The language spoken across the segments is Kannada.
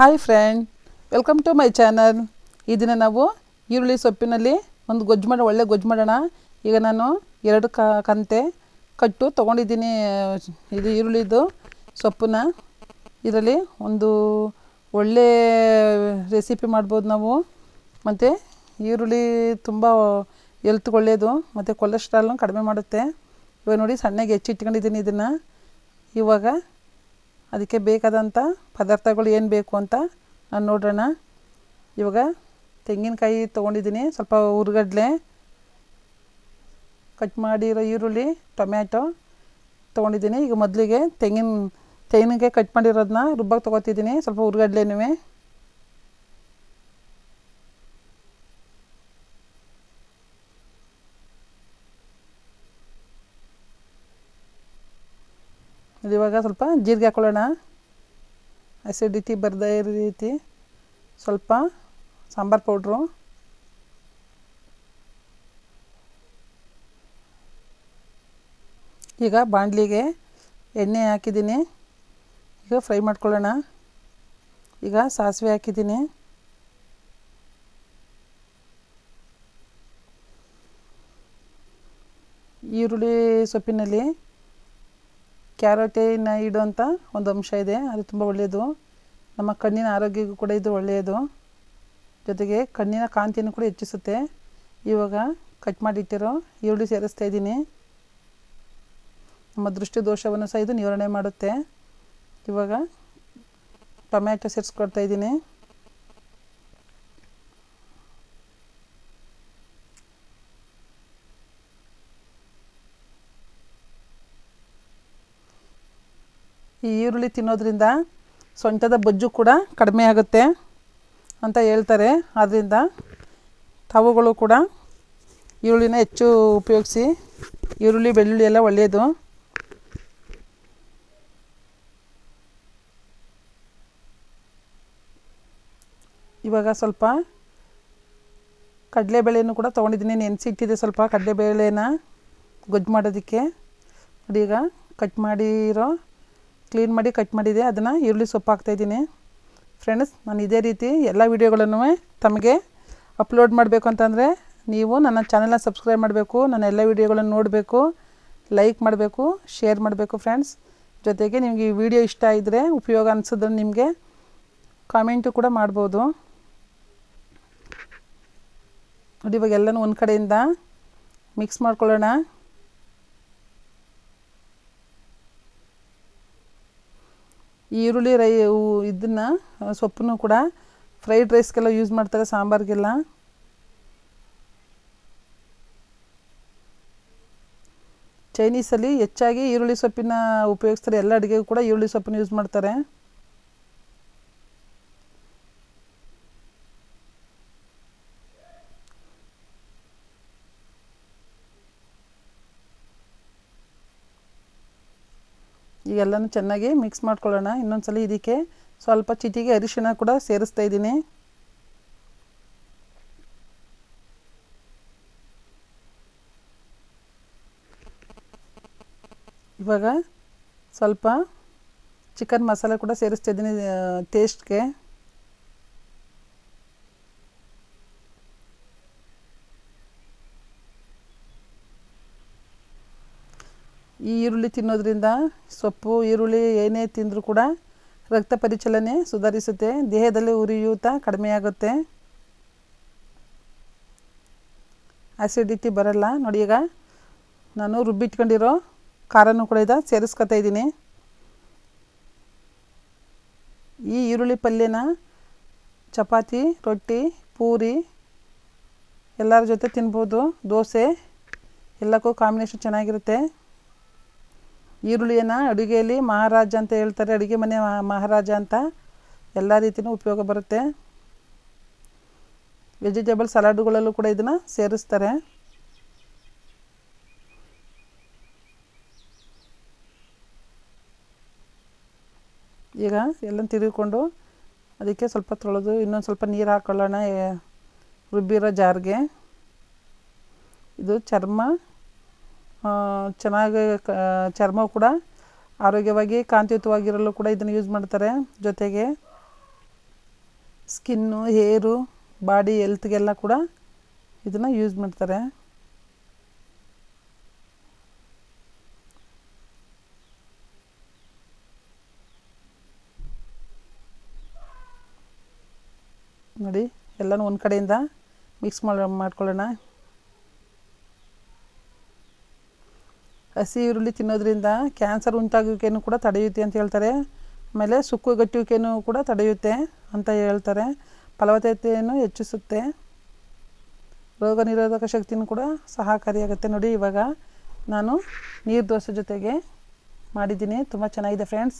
Hi friend, welcome to my channel. ದಿನ ನಾವು ಈರುಳ್ಳಿ ಸೊಪ್ಪಿನಲ್ಲಿ ಒಂದು ಗೊಜ್ಜು ಮಾಡೋ ಒಳ್ಳೆ ಗೊಜ್ಜು ಮಾಡೋಣ ಈಗ ನಾನು ಎರಡು ಕಂತೆ ಕಟ್ಟು ತೊಗೊಂಡಿದ್ದೀನಿ, ಇದು ಈರುಳ್ಳಿದು ಸೊಪ್ಪನ್ನ. ಇದರಲ್ಲಿ ಒಂದು ಒಳ್ಳೆ ರೆಸಿಪಿ ಮಾಡ್ಬೋದು ನಾವು. ಮತ್ತು ಈರುಳ್ಳಿ ತುಂಬ ಎಲ್ತ್ಗೆ ಒಳ್ಳೆಯದು ಮತ್ತು ಕೊಲೆಸ್ಟ್ರಾಲ್ನ ಕಡಿಮೆ ಮಾಡುತ್ತೆ. ಇವಾಗ ನೋಡಿ ಸಣ್ಣಗೆ ಹೆಚ್ಚಿಟ್ಕೊಂಡಿದ್ದೀನಿ ಇದನ್ನು. ಇವಾಗ ಅದಕ್ಕೆ ಬೇಕಾದಂಥ ಪದಾರ್ಥಗಳು ಏನು ಬೇಕು ಅಂತ ನಾನು ನೋಡೋಣ. ಇವಾಗ ತೆಂಗಿನಕಾಯಿ ತೊಗೊಂಡಿದ್ದೀನಿ. ಸ್ವಲ್ಪ ಹುರ್ಗಡ್ಲೆ, ಕಟ್ ಮಾಡಿರೋ ಈರುಳ್ಳಿ, ಟೊಮ್ಯಾಟೊ ತೊಗೊಂಡಿದ್ದೀನಿ. ಈಗ ಮೊದಲಿಗೆ ತೆಂಗಿನ, ತೆಂಗಿನಕಾಯಿ ಕಟ್ ಮಾಡಿರೋದನ್ನ ರುಬ್ಬಕ್ಕೆ ತೊಗೋತಿದ್ದೀನಿ. ಸ್ವಲ್ಪ ಹುರ್ಗಡ್ಲೆನೂ ಇದು ಇವಾಗ ಸ್ವಲ್ಪ ಜೀರಿಗೆ ಹಾಕೊಳ್ಳೋಣ. ಅಸಿಡಿಟಿ ಬರದೇ ಇರೋ ರೀತಿ ಸ್ವಲ್ಪ ಸಾಂಬಾರು ಪೌಡ್ರು ಈಗ ಬಾಣಲಿಗೆ ಎಣ್ಣೆ ಹಾಕಿದ್ದೀನಿ. ಈಗ ಫ್ರೈ ಮಾಡ್ಕೊಳ್ಳೋಣ. ಈಗ ಸಾಸಿವೆ ಹಾಕಿದ್ದೀನಿ. ಈರುಳ್ಳಿ ಸೊಪ್ಪಿನಲ್ಲಿ ಕ್ಯಾರೋಟಿನ ಇಡುವಂಥ ಒಂದು ಅಂಶ ಇದೆ. ಅದು ತುಂಬ ಒಳ್ಳೆಯದು. ನಮ್ಮ ಕಣ್ಣಿನ ಆರೋಗ್ಯಕ್ಕೂ ಕೂಡ ಇದು ಒಳ್ಳೆಯದು. ಜೊತೆಗೆ ಕಣ್ಣಿನ ಕಾಂತಿಯನ್ನು ಕೂಡ ಹೆಚ್ಚಿಸುತ್ತೆ. ಇವಾಗ ಕಟ್ ಮಾಡಿಟ್ಟಿರೋ ಈರುಳ್ಳಿ ಸೇರಿಸ್ತಾ ಇದ್ದೀನಿ. ನಮ್ಮ ದೃಷ್ಟಿ ದೋಷವನ್ನು ಸಹ ಇದು ನಿವಾರಣೆ ಮಾಡುತ್ತೆ. ಇವಾಗ ಟೊಮ್ಯಾಟೊ ಸೇರಿಸ್ಕೊಡ್ತಾ ಇದ್ದೀನಿ. ಈ ಈರುಳ್ಳಿ ತಿನ್ನೋದ್ರಿಂದ ಸೊಂಟದ ಬೊಜ್ಜು ಕೂಡ ಕಡಿಮೆ ಆಗುತ್ತೆ ಅಂತ ಹೇಳ್ತಾರೆ. ಆದ್ದರಿಂದ ತಾವುಗಳು ಕೂಡ ಈರುಳ್ಳಿನ ಹೆಚ್ಚು ಉಪಯೋಗಿಸಿ ಈರುಳ್ಳಿ, ಬೆಳ್ಳುಳ್ಳಿ ಎಲ್ಲ ಒಳ್ಳೆಯದು. ಇವಾಗ ಸ್ವಲ್ಪ ಕಡಲೆಬೇಳೆನೂ ಕೂಡ ತೊಗೊಂಡಿದ್ದೀನಿ. ನೆನೆಸಿಟ್ಟಿದೆ ಸ್ವಲ್ಪ ಕಡಲೆಬೇಳೆನ ಗೊಜ್ಜು ಮಾಡೋದಕ್ಕೆ. ನೋಡಿ ಈಗ ಕಟ್ ಮಾಡಿರೋ ಕ್ಲೀನ್ ಮಾಡಿ ಕಟ್ ಮಾಡಿದೆ, ಅದನ್ನು ಈರುಳ್ಳಿ ಸೊಪ್ಪು ಹಾಕ್ತಾಯಿದ್ದೀನಿ ಫ್ರೆಂಡ್ಸ್ ನಾನು ಇದೇ ರೀತಿ ಎಲ್ಲ ವೀಡಿಯೋಗಳನ್ನು ತಮಗೆ ಅಪ್ಲೋಡ್ ಮಾಡಬೇಕು ಅಂತಂದರೆ ನೀವು ನನ್ನ ಚಾನಲ್ನ ಸಬ್ಸ್ಕ್ರೈಬ್ ಮಾಡಬೇಕು, ನನ್ನ ಎಲ್ಲ ವೀಡಿಯೋಗಳನ್ನು ನೋಡಬೇಕು ಲೈಕ್ ಮಾಡಬೇಕು ಶೇರ್ ಮಾಡಬೇಕು ಫ್ರೆಂಡ್ಸ್ ಜೊತೆಗೆ ನಿಮಗೆ ಈ ವಿಡಿಯೋ ಇಷ್ಟ ಇದ್ದರೆ ಉಪಯೋಗ ಅನಿಸಿದ್ರೆ ನಿಮಗೆ ಕಾಮೆಂಟು ಕೂಡ ಮಾಡ್ಬೋದು. ನೋಡಿ ಇವಾಗ ಎಲ್ಲನೂ ಒಂದು ಕಡೆಯಿಂದ ಮಿಕ್ಸ್ ಮಾಡ್ಕೊಳ್ಳೋಣ. ಈರುಳ್ಳಿ ರೈ ಇದನ್ನು ಸೊಪ್ಪನ್ನು ಕೂಡ ಫ್ರೈಡ್ ರೈಸ್ಗೆಲ್ಲ ಯೂಸ್ ಮಾಡ್ತಾರೆ, ಸಾಂಬಾರಿಗೆಲ್ಲ. ಚೈನೀಸಲ್ಲಿ ಹೆಚ್ಚಾಗಿ ಈರುಳ್ಳಿ ಸೊಪ್ಪಿನ ಉಪಯೋಗಿಸ್ತಾರೆ, ಎಲ್ಲ ಅಡುಗೆಗೂ ಕೂಡ ಈರುಳ್ಳಿ ಸೊಪ್ಪನ್ನು ಯೂಸ್ ಮಾಡ್ತಾರೆ. ಈಗೆಲ್ಲನೂ ಚೆನ್ನಾಗಿ ಮಿಕ್ಸ್ ಮಾಡ್ಕೊಳ್ಳೋಣ. ಇನ್ನೊಂದ್ಸಲ ಇದಕ್ಕೆ ಸ್ವಲ್ಪ ಚಿಟಿಗೆ ಅರಿಶಿಣ ಕೂಡ ಸೇರಿಸ್ತಾ ಇದ್ದೀನಿ. ಇವಾಗ ಸ್ವಲ್ಪ ಚಿಕನ್ ಮಸಾಲೆ ಕೂಡ ಸೇರಿಸ್ತಾ ಇದ್ದೀನಿ ಟೇಸ್ಟ್ಗೆ ಈ ಈರುಳ್ಳಿ ತಿನ್ನೋದ್ರಿಂದ ಸೊಪ್ಪು, ಈರುಳ್ಳಿ ಏನೇ ತಿಂದರೂ ಕೂಡ ರಕ್ತ ಪರಿಚಲನೆ ಸುಧಾರಿಸುತ್ತೆ. ದೇಹದಲ್ಲಿ ಉರಿಯೂತ ಕಡಿಮೆಯಾಗುತ್ತೆ. ಆ್ಯಸಿಡಿಟಿ ಬರಲ್ಲ. ನೋಡಿ ಈಗ ನಾನು ರುಬ್ಬಿಟ್ಕೊಂಡಿರೋ ಖಾರನೂ ಕೂಡ ಇದೆ ಸೇರಿಸ್ಕೊತಾ ಇದ್ದೀನಿ. ಈ ಈರುಳ್ಳಿ ಪಲ್ಯನ ಚಪಾತಿ, ರೊಟ್ಟಿ, ಪೂರಿ ಎಲ್ಲರ ಜೊತೆ ತಿನ್ಬೋದು. ದೋಸೆ ಎಲ್ಲಕ್ಕೂ ಕಾಂಬಿನೇಷನ್ ಚೆನ್ನಾಗಿರುತ್ತೆ. ಈರುಳ್ಳಿಯನ್ನು ಅಡುಗೆಯಲ್ಲಿ ಮಹಾರಾಜ ಅಂತ ಹೇಳ್ತಾರೆ, ಅಡುಗೆ ಮನೆ ಮಹಾರಾಜ ಅಂತ. ಎಲ್ಲ ರೀತಿಯೂ ಉಪಯೋಗ ಬರುತ್ತೆ. ವೆಜಿಟೇಬಲ್ ಸಲಾಡ್ಗಳಲ್ಲೂ ಕೂಡ ಇದನ್ನು ಸೇರಿಸ್ತಾರೆ. ಈಗ ಎಲ್ಲ ತಿರುಗಿಕೊಂಡು ಅದಕ್ಕೆ ಸ್ವಲ್ಪ ತೊಳೆದು, ಇನ್ನೊಂದು ಸ್ವಲ್ಪ ನೀರು ಹಾಕೊಳ್ಳೋಣ ರುಬ್ಬಿರೋ ಜಾರ್ಗೆ. ಇದು ಚರ್ಮ. ಚೆನ್ನಾಗಿ ಚರ್ಮ ಕೂಡ ಆರೋಗ್ಯವಾಗಿ ಕಾಂತಿಯುತವಾಗಿರಲು ಕೂಡ ಇದನ್ನು ಯೂಸ್ ಮಾಡ್ತಾರೆ. ಜೊತೆಗೆ ಸ್ಕಿನ್ನು ಹೇರು ಬಾಡಿ ಎಲ್ತ್ಗೆಲ್ಲ ಕೂಡ ಇದನ್ನು ಯೂಸ್ ಮಾಡ್ತಾರೆ. ನೋಡಿ, ಎಲ್ಲನೂ ಒಂದು ಕಡೆಯಿಂದ ಮಿಕ್ಸ್ ಮಾಡಿ, ಮಾಡ್ಕೊಳ್ಳೋಣ. ಹಸಿ ಈರುಳ್ಳಿ ತಿನ್ನೋದ್ರಿಂದ ಕ್ಯಾನ್ಸರ್ ಉಂಟಾಗುವಿಕೆನೂ ಕೂಡ ತಡೆಯುತ್ತೆ ಅಂತ ಹೇಳ್ತಾರೆ. ಆಮೇಲೆ ಸುಕ್ಕುಗಟ್ಟುವಿಕೆನೂ ಕೂಡ ತಡೆಯುತ್ತೆ ಅಂತ ಹೇಳ್ತಾರೆ. ಫಲವತ್ತತೆಯನ್ನು ಹೆಚ್ಚಿಸುತ್ತೆ. ರೋಗ ನಿರೋಧಕ ಶಕ್ತಿನೂ ಕೂಡ ಸಹಕಾರಿಯಾಗುತ್ತೆ ನೋಡಿ ಇವಾಗ. ನಾನು ನೀರು ದೋಸೆ ಜೊತೆಗೆ ಮಾಡಿದ್ದೀನಿ. ತುಂಬ ಚೆನ್ನಾಗಿದೆ ಫ್ರೆಂಡ್ಸ್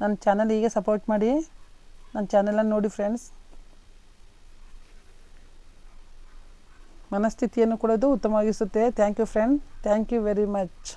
ನನ್ನ ಚಾನಲ್ ಹೀಗೆ ಸಪೋರ್ಟ್ ಮಾಡಿ. ನನ್ನ ಚಾನಲನ್ನು ನೋಡಿ ಫ್ರೆಂಡ್ಸ್ ಮನಸ್ಥಿತಿಯನ್ನು ಕೂಡ ಉತ್ತಮವಾಗಿಸುತ್ತೆ. Thank you friend thank you very much